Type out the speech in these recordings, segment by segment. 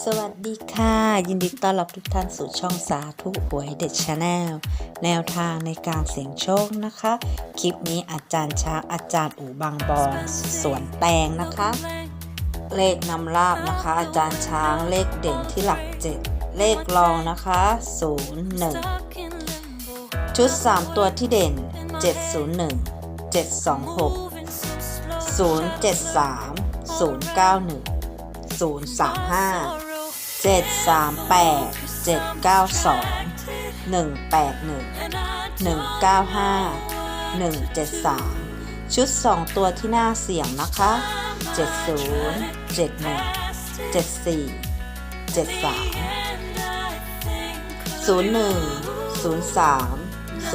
สวัสดีค่ะ ยินดีต้อนรับทุกท่านสู่ช่องสาธุหวยเด็ดชาแนลแนวทางในการเสี่ยงโชคนะคะ คลิปนี้อาจารย์ช้างอาจารย์อูบางบอนสวนแตงนะคะ เลขนำลาบนะคะ อาจารย์ช้างเลขเด่นที่หลักเจ็ดเลขรองนะคะ 01 ชุด 3 ตัวที่เด่น 701 726 073 091 035 738 792 181 195 173 ชุด 2 ตัวที่น่าเสี่ยงนะคะ 70 71 74 73 01 03 05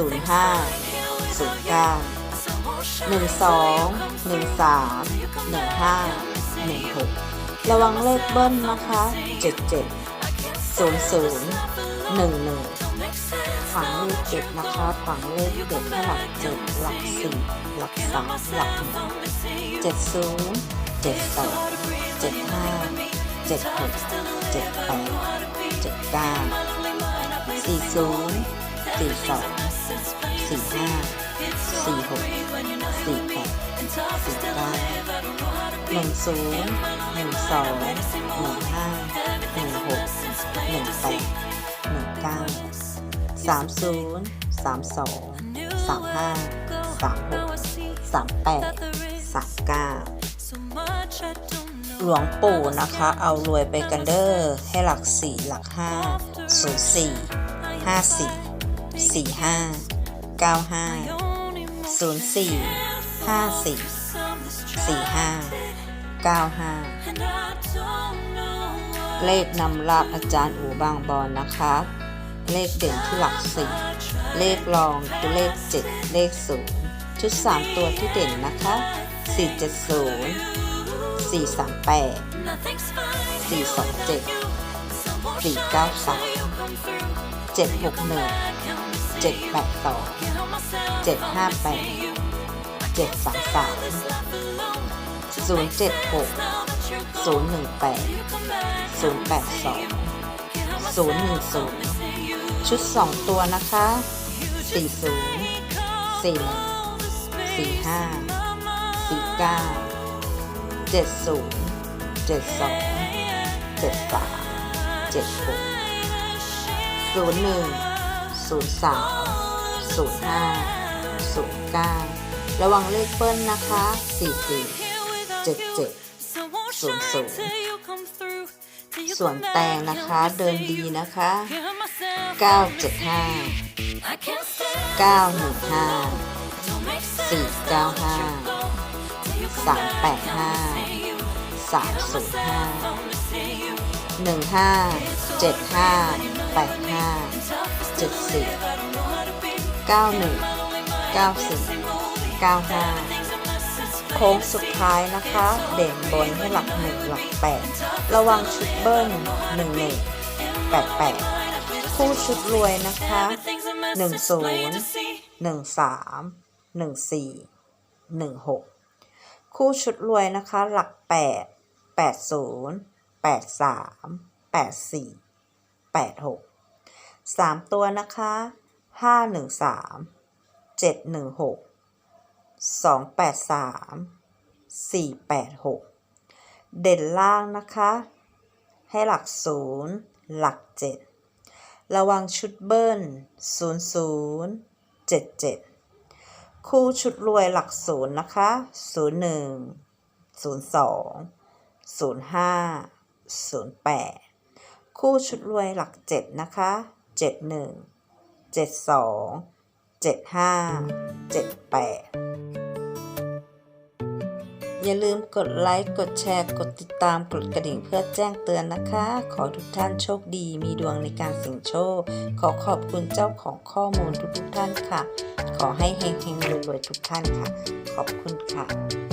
09 12 13 15 16 ระวังเลขเบิ้ลนะคะ 77 00 11ฝังเลขเจ็ดนะคะฝังเลขเด็ดให้หลักเจ็ดหลักสี่หลักสามหลักหนึ่งเจ็ดศูนย์เจ็ดสองเจ็ดห้าเจ็ดหกเจ็ดแปดเจ็ดเก้าสี่ศูนย์สี่สองสี่ห้าสี่หกสี่แปดสี่เก้า หนึ่งศูนย์หนึ่งสองหนึ่งห้าหนึ่งหกหนึ่งแปดหนึ่งเก้าสามศูนย์สามสองสามห้าสามหกสามแปดสามเก้าหลวงปู่นะคะ เอารวยไปกันเดอร์ให้หลักสี่หลักห้าศูนย์สี่ห้าสี่สี่ห้าเก้าห้าศูนย์สี่ห้าสี่ สี่ห้าเก้าห้าเลขนำลาบอาจารย์อูบางบอนนะคะ เลขเด่นที่หลักสี่เลขรองคือเลขเจ็ดเลขศูนย์ชุดสามตัวที่เด่นนะคะสี่เจ็ดศูนย์สี่สามแปดสี่สองเจ็ดสี่เก้าสามเจ็ดหกหนึ่งเจ็ดแปดสองเจ็ดห้าแปดเจ็ดสามสาม ศูนย์เจ็ดหกศูนย์หนึ่งแปดศูนย์แปดสองศูนย์หนึ่งศูนย์ชุดสองตัวนะคะสี่ศูนย์สี่หนึ่งสี่ห้าสี่เก้าเจ็ดศูนย์เจ็ดสองเจ็ดสามเจ็ดหกศูนย์หนึ่งศูนย์สามศูนย์ห้าศูนย์เก้าระวังเลขเปิ้ลนะคะสี่สี่ เจ็ดเจ็ดศูนย์ศูนย์ส่วนแตงนะคะเดินดีนะคะ 975 915 495 385 305 15 75 85 74 91 94 95 โค้งสุดท้ายนะคะ เด่นบนให้หลักหนึ่งหลักแปดระวังชุดเบิ้ลหนึ่งหนึ่งแปดแปดคู่ชุดรวยนะคะหนึ่งศูนย์หนึ่งสามหนึ่งสี่หนึ่งหกคู่ชุดรวยนะคะ หลักแปดแปดศูนย์แปดสามแปดสี่แปดหกสามตัวนะคะห้าหนึ่งสามเจ็ดหนึ่งหก สองแปดสามสี่แปดหกเด่นล่างนะคะ ให้หลักศูนย์หลักเจ็ดระวังชุดเบิ้ลศูนย์ศูนย์เจ็ดเจ็ดคู่ชุดรวยหลักศูนย์นะคะศูนย์หนึ่งศูนย์สองศูนย์ห้าศูนย์แปดคู่ชุดรวยหลักเจ็ดนะคะเจ็ดหนึ่งเจ็ดส อย่าลืมกดไลค์ กดแชร์ กดติดตาม กดกระดิ่งเพื่อแจ้งเตือนนะคะ ขอทุกท่านโชคดี มีดวงในการเสี่ยงโชค ขอขอบคุณเจ้าของข้อมูลทุกท่านค่ะ ขอให้เฮงๆรวยๆทุกท่านค่ะ ขอบคุณค่ะ